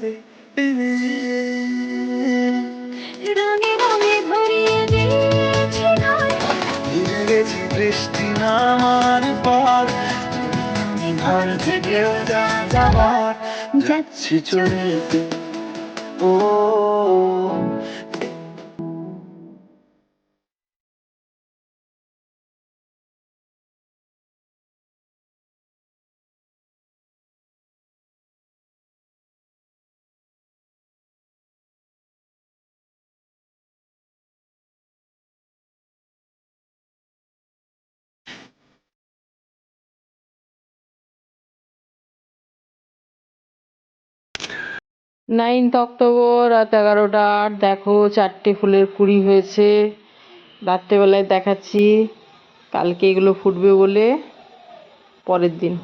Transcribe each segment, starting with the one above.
আছে রঙে রঙে ভরিয়ে দিয়েছে ভিজে গেছি বৃষ্টি নামার পর। ঘর থেকেও যা যাবার। যাচ্ছি চলে ও নাইনথ অক্টোবর রাত এগারোটার দেখো চারটে ফুলের কুড়ি হয়েছে। রাত্রেবেলায় দেখাচ্ছি, কালকে এগুলো ফুটবে বলে পরের দিন।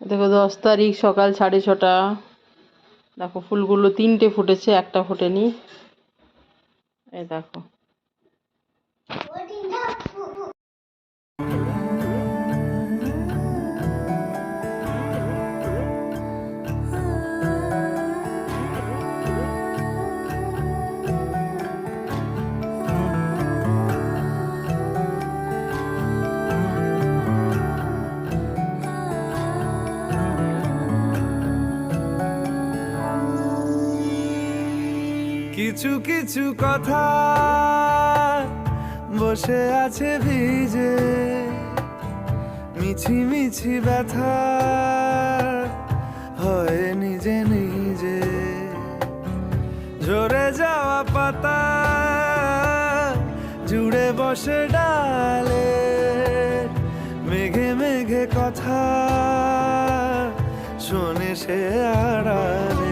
দেখো দশ তারিখ সকাল সাড়ে ছটা। দেখো ফুলগুলো তিনটে ফুটেছে, একটা ফোটেনি। এই দেখো। কিছু কিছু কথা বসে আছে ভিজে। মিছি মিছি ব্যথা হয় নিজে নিজে। ঝরে যাওয়া পাতা জুড়ে বসে ডালে। মেঘে মেঘে কথা শোনে সে আড়ালে।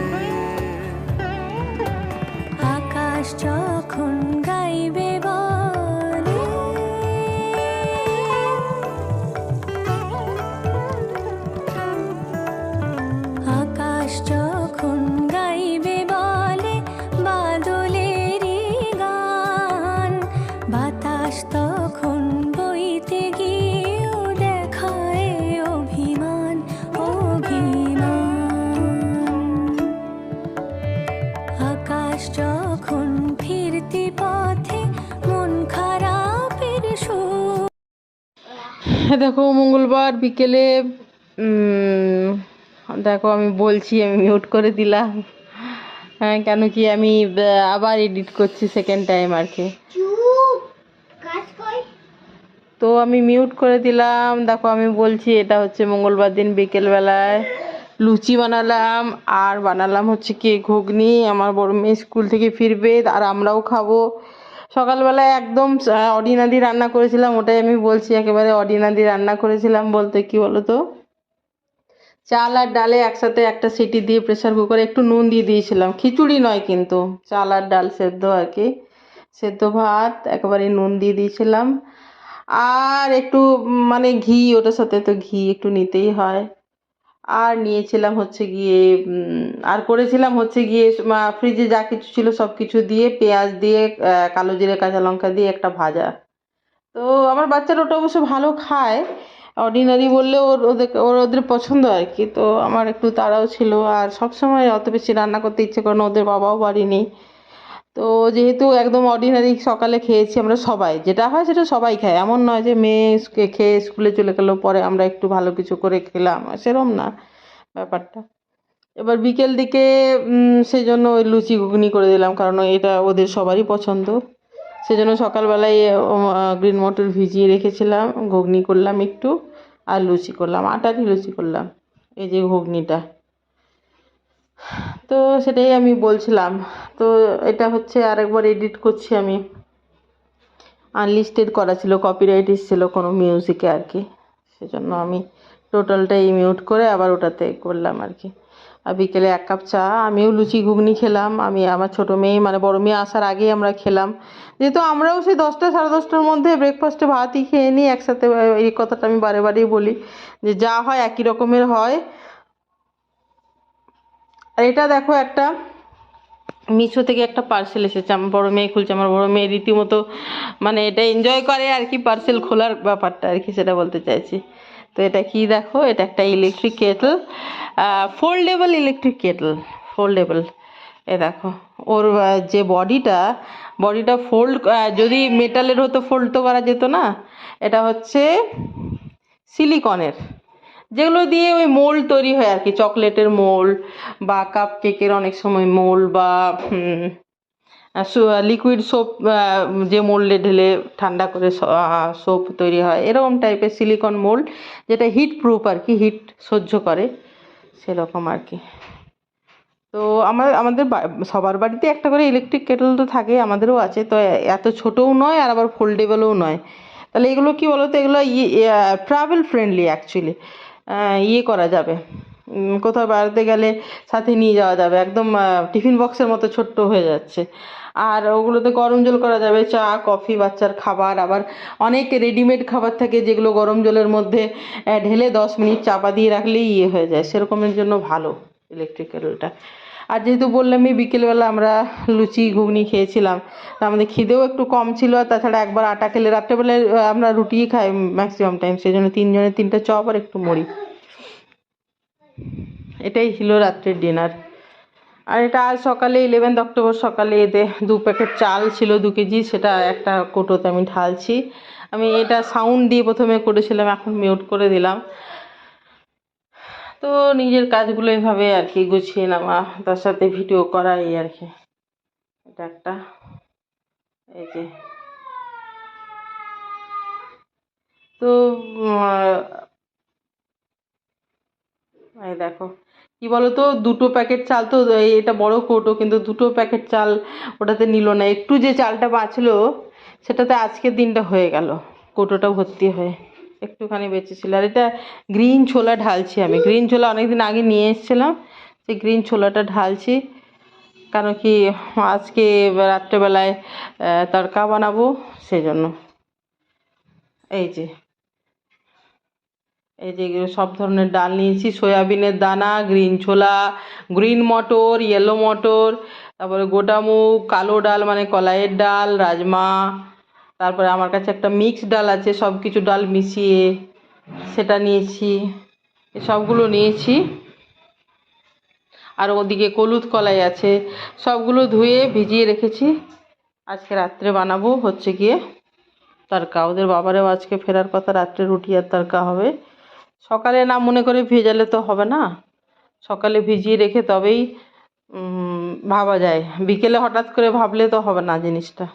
দেখো মঙ্গলবার বিকেলে দেখো আমি বলছি আমি মিউট করে দিলাম। হ্যাঁ কেন কি আমি আবার এডিট করছি সেকেন্ড টাইম আর কি। তো আমি মিউট করে দিলাম। দেখো আমি বলছি এটা হচ্ছে মঙ্গলবার দিন বিকেলবেলায়। লুচি বানালাম আর বানালাম হচ্ছে কি ঘুগনি। আমার বড় মেয়ে স্কুল থেকে ফিরবে আর আমরাও খাব। সকালবেলায় একদম অর্ডিনারি রান্না করেছিলাম, ওটাই আমি বলছি, একেবারে অর্ডিনারি রান্না করেছিলাম বলতে কি বলো তো চাল আর ডালে একসাথে একটা সিটি দিয়ে প্রেসার কুকারে একটু নুন দিয়ে দিয়েছিলাম। খিচুড়ি নয় কিন্তু, চাল আর ডাল সেদ্ধ আর কি। সেদ্ধ ভাত, একেবারে নুন দিয়ে দিয়েছিলাম। আর একটু মানে ঘি, ওটার সাথে তো ঘি একটু নিতেই হয়। আর নিয়েছিলাম হচ্ছে গিয়ে আর করেছিলাম হচ্ছে গিয়ে ফ্রিজে যা কিছু ছিল সব কিছু দিয়ে, পেঁয়াজ দিয়ে কালো জিরে, কাঁচা লঙ্কা দিয়ে একটা ভাজা। তো আমার বাচ্চারা ওটা অবশ্য ভালো খায়। অর্ডিনারি বললে ওর ওদের ওর ওদের পছন্দ আর কি। তো আমার একটু তাড়াও ছিল আর সব সময় অত বেশি রান্না করতে ইচ্ছে করে না, ওদের বাবাও বাড়ি নেই তো যেহেতু একদম অর্ডিনারি সকালে খেয়েছি আমরা সবাই, যেটা হয় সেটা সবাই খায়। এমন নয় যে মেয়ে খেয়ে স্কুলে চলে গেলো, পরে আমরা একটু ভালো কিছু করে খেলাম সেরম না ব্যাপারটা। এবার বিকেল দিকে সেই জন্য ওই লুচি ঘুগনি করে দিলাম, কারণ এটা ওদের সবারই পছন্দ। সেজন্য সকালবেলায় গ্রিন মটর ভিজিয়ে রেখেছিলাম, ঘুগনি করলাম একটু, আর লুচি করলাম আটারই লুচি করলাম, এই যে ঘুগনিটা। তো সেটাই আমি বলছিলাম। তো এটা হচ্ছে আরেকবার এডিট করছি আমি। আনলিস্টেড করা ছিল কপিরাইট এসেছিল কোনো মিউজিকে আর কি। সেজন্য আমি টোটালটাই মিউট করে আবার ওটাতে করলাম আর কি। আর বিকেলে এক কাপ চা, আমিও লুচি ঘুগনি খেলাম। আমি, আমার ছোটো মেয়ে মানে বড় মেয়ে আসার আগেই আমরা খেলাম। যেহেতু আমরাও সেই দশটা, সাড়ে দশটার মধ্যে ব্রেকফাস্টে ভাতই খেয়ে নিই, একসাথে এই কথাটা আমি বারে বারেই বলি যে যা হয় একই রকমের হয়। আর এটা দেখো একটা মিশো থেকে একটা পার্সেল এসেছে। আমার বড় মেয়ে খুলছে, আমার বড় মেয়ে রীতিমতো মানে এটা এনজয় করে আর কি পার্সেল খোলার ব্যাপারটা আর কি সেটা বলতে চাইছি। তো এটা কি দেখো? এটা একটা electric kettle foldable electric kettle foldable এ দেখো, ওর যে বডিটা বডিটা ফোল্ড যদি মেটালের হতো ফোল্ড তো করা যেত না, এটা হচ্ছে সিলিকনের যেগুলো দিয়ে ওই মোল্ড তৈরি হয় আর কি, চকলেটের মোল্ড বা কাপ কেকের অনেক সময় মোল্ড বা লিকুইড সোপ যে মোল্ডে ঢেলে ঠান্ডা করে সোপ তৈরি হয়, এরকম টাইপের সিলিকন মোল্ড যেটা হিট প্রুফ আর কি হিট সহ্য করে, সেরকম আর কি। তো আমার, আমাদের সবার বাড়িতে একটা করে ইলেকট্রিক কেটল তো থাকে, আমাদেরও আছে, তো এত ছোটও নয় আর আবার ফোল্ডেবলও নয়। তাহলে এগুলো কি বলতো, এগুলো ট্রাভেল ফ্রেন্ডলি অ্যাকচুয়ালি ইয়ে করা যাবে। কোথাও বেড়াতে গেলে সাথে নিয়ে যাওয়া যাবে। একদম টিফিন বক্সের মতো ছোট্ট হয়ে যাচ্ছে। আর ওগুলোতে গরম জল করা যাবে। চা, কফি, বাচ্চার খাবার, আবার অনেক রেডিমেড খাবার থাকে যেগুলো গরম জলের মধ্যে ঢেলে দশ মিনিট চাপা দিয়ে রাখলেই ইয়ে হয়ে যায়। সেরকমের জন্য ভালো ইলেকট্রিক কেটলটা আর যেহেতু বললামই বিকেলবেলা আমরা লুচি, ঘুগনি খেয়েছিলাম আমাদের খিদেও একটু কম ছিল, আর তাছাড়া একবার আটা খেলে রাত্রেবেলায় আমরা রুটিই খাই ম্যাক্সিমাম টাইম সেই জন্য তিনজনের তিনটে চপ আর একটু মুড়ি। এটাই ছিল রাত্রের ডিনার আর এটা আজ সকালে ইলেভেন্থ অক্টোবর সকালে এতে দু প্যাকেট চাল ছিল, দু কেজি, সেটা একটা কোটোতে আমি ঢালছি। আমি এটা সাউন্ড দিয়ে প্রথমে করেছিলাম, এখন মিউট করে দিলাম। তো নিজের কাজগুলো এইভাবে আর কি গুছিয়ে নেওয়া, তার সাথে ভিডিও করা এই আর কি। এটা একটা। এই যে। তো এই দেখো। কি বলতো, দুটো প্যাকেট চাল তো এটা বড় কৌটো, কিন্তু দুটো প্যাকেট চাল ওটাতে নিল না। একটু যে চালটা বাঁচলো, সেটাতে আজকের দিনটা হয়ে গেল, কৌটোটা ভর্তি হয়ে। একটুখানি বেঁচেছিল আর এটা গ্রিন ছোলা ঢালছি আমি। গ্রিন ছোলা অনেকদিন আগে নিয়ে এসেছিলাম। সেই গ্রিন ছোলাটা ঢালছি। কারণ কি আজকে রাত্রেবেলায় তড়কা বানাবো সেই জন্য এই যে। এই যে সব ধরনের ডাল নিয়েছি। সয়াবিনের দানা গ্রিন ছোলা গ্রিন মটর ইয়েলো মটর, তারপরে গোটা মুগ, কালো ডাল মানে কলাইয়ের ডাল, রাজমা তারপরে আমার কাছে একটা মিক্সড ডাল আছে সব কিছু ডাল মিশিয়ে সেটা নিয়েছি সবগুলো নিয়েছি। আর ওদিকে কলুদ কলাই আছে, সবগুলো ধুয়ে ভিজিয়ে রেখেছি। আজকে রাত্রে বানাবো, হচ্ছে গিয়ে তড়কা। ওদের বাবারেও আজকে ফেরার কথা, রাত্রে রুটি আর তড়কা হবে। সকালে না মনে করে ভেজালে তো হবে না। সকালে ভিজিয়ে রেখে তবেই ভাবা যায়। বিকেলে হঠাৎ করে ভাবলে তো হবে না জিনিসটা।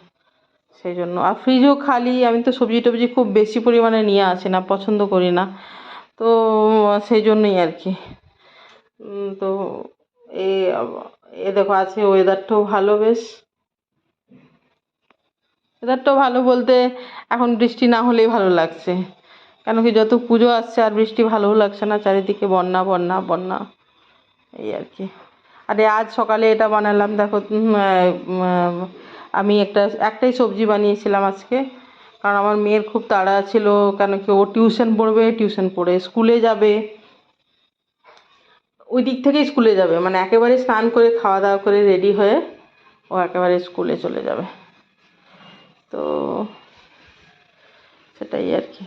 সেই জন্য আর ফ্রিজও খালি, আমি তো সবজি টবজি খুব বেশি পরিমাণে নিয়ে আসি না, পছন্দ করি না। তো, সেই জন্যই আর কি। তো, এ এ দেখো আছে ওয়েদারটাও ভালো বেশ। ওয়েদারটাও ভালো বলতে, এখন বৃষ্টি না হলেই ভালো লাগছে। কেন কি, যত পুজো আসছে, আর বৃষ্টি ভালোও লাগছে না, চারিদিকে বন্যা বন্যা বন্যা। এই আর কি। আরে, আজ সকালে এটা বানালাম, দেখো আমি একটা, একটাই সবজি বানিয়েছিলাম আজকে। কারণ আমার মেয়ের খুব তাড়া ছিল, কেন কি ও টিউশন পড়বে, টিউশন পড়ে স্কুলে যাবে। ওই দিক থেকেই স্কুলে যাবে মানে একেবারে স্নান করে, খাওয়া দাওয়া করে রেডি হয়ে ও একেবারে স্কুলে চলে যাবে। তো সেটাই আর কি।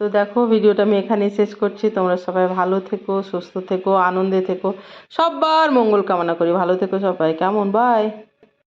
তো দেখো, ভিডিওটা আমি এখানেই শেষ করছি। তোমরা সবাই ভালো থেকো, সুস্থ থেকো, আনন্দে থেকো। সবার মঙ্গল কামনা করি। ভালো থেকো সবাই। কেমন? বাই